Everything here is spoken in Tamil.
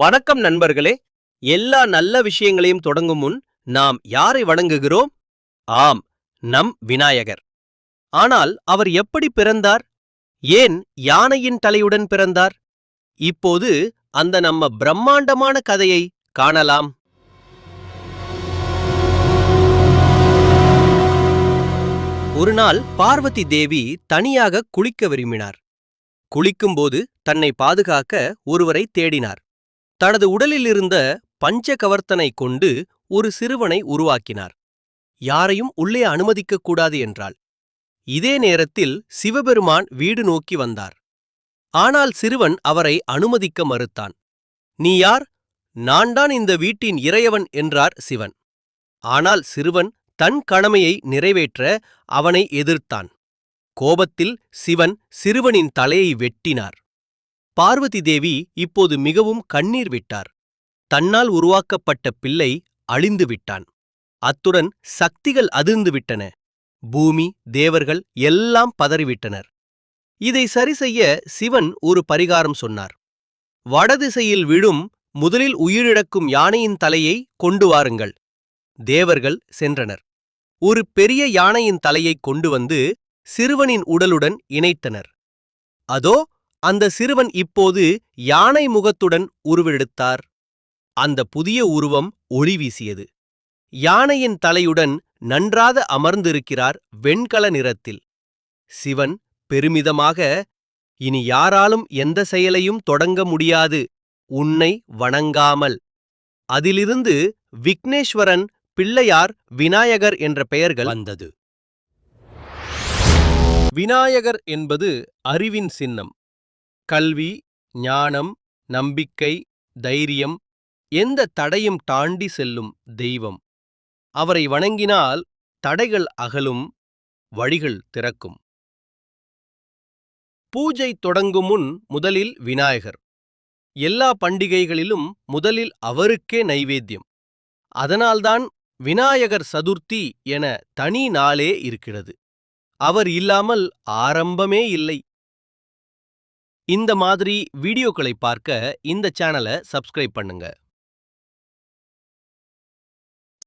வணக்கம் நண்பர்களே. எல்லா நல்ல விஷயங்களையும் தொடங்கும் முன் நாம் யாரை வணங்குகிறோம்? ஆம் நம் விநாயகர். ஆனால் அவர் எப்படி பிறந்தார்? ஏன் யானையின் தலையுடன் பிறந்தார்? இப்போது அந்த நம்ம பிரம்மாண்டமான கதையை காணலாம். ஒரு நாள் பார்வதி தேவி தனியாக குளிக்க விரும்பினார். குளிக்கும்போது தன்னை பாதுகாக்க ஒருவரை தேடினார். தனது உடலில் இருந்த பஞ்ச கவர்த்தனை கொண்டு ஒரு சிறுவனை உருவாக்கினார். யாரையும் உள்ளே அனுமதிக்கக் கூடாது என்றாள். இதே நேரத்தில் சிவபெருமான் வீடு நோக்கி வந்தார். ஆனால் சிறுவன் அவரை அனுமதிக்க மறுத்தான். நீ யார்? நான்தான் இந்த வீட்டின் இறையவன் என்றார் சிவன். ஆனால் சிறுவன் தன் கடமையை நிறைவேற்ற அவனை எதிர்த்தான். கோபத்தில் சிவன் சிறுவனின் தலையை வெட்டினார். பார்வதி தேவி இப்போது மிகவும் கண்ணீர் விட்டார். தன்னால் உருவாக்கப்பட்ட பிள்ளை அழிந்து விட்டான். அத்துடன் சக்திகள் அதிர்ந்து விட்டன. பூமி தேவர்கள் எல்லாம் பதறிவிட்டனர். இதை சரிசெய்ய சிவன் ஒரு பரிகாரம் சொன்னார். வடதிசையில் விழும் முதலில் உயிரிழக்கும் யானையின் தலையை கொண்டு வாருங்கள். தேவர்கள் சென்றனர். ஒரு பெரிய யானையின் தலையை கொண்டு வந்து சிறுவனின் உடலுடன் இணைத்தனர். அதோ அந்த சிறுவன் இப்போது யானை முகத்துடன் உருவெடுத்தார். அந்த புதிய உருவம் ஒளி வீசியது. யானையின் தலையுடன் நன்றாக அமர்ந்திருக்கிறார் வெண்கல நிறத்தில். சிவன் பெருமிதமாக இனி யாராலும் எந்த செயலையும் தொடங்க முடியாது உன்னை வணங்காமல். அதிலிருந்து விக்னேஸ்வரன் பிள்ளையார் விநாயகர் என்ற பெயர்கள் வந்தது. விநாயகர் என்பது அறிவின் சின்னம். கல்வி ஞானம் நம்பிக்கை தைரியம் எந்த தடையும் தாண்டி செல்லும் தெய்வம். அவரை வணங்கினால் தடைகள் அகலும் வழிகள் திறக்கும். பூஜை தொடங்கும் முன் முதலில் விநாயகர். எல்லா பண்டிகைகளிலும் முதலில் அவருக்கே நைவேத்தியம். அதனால்தான் விநாயகர் சதுர்த்தி என தனி நாளே இருக்கிறது. அவர் இல்லாமல் ஆரம்பமே இல்லை. இந்த மாதிரி வீடியோக்களை பார்க்க இந்த சேனலை சப்ஸ்கிரைப் பண்ணுங்க.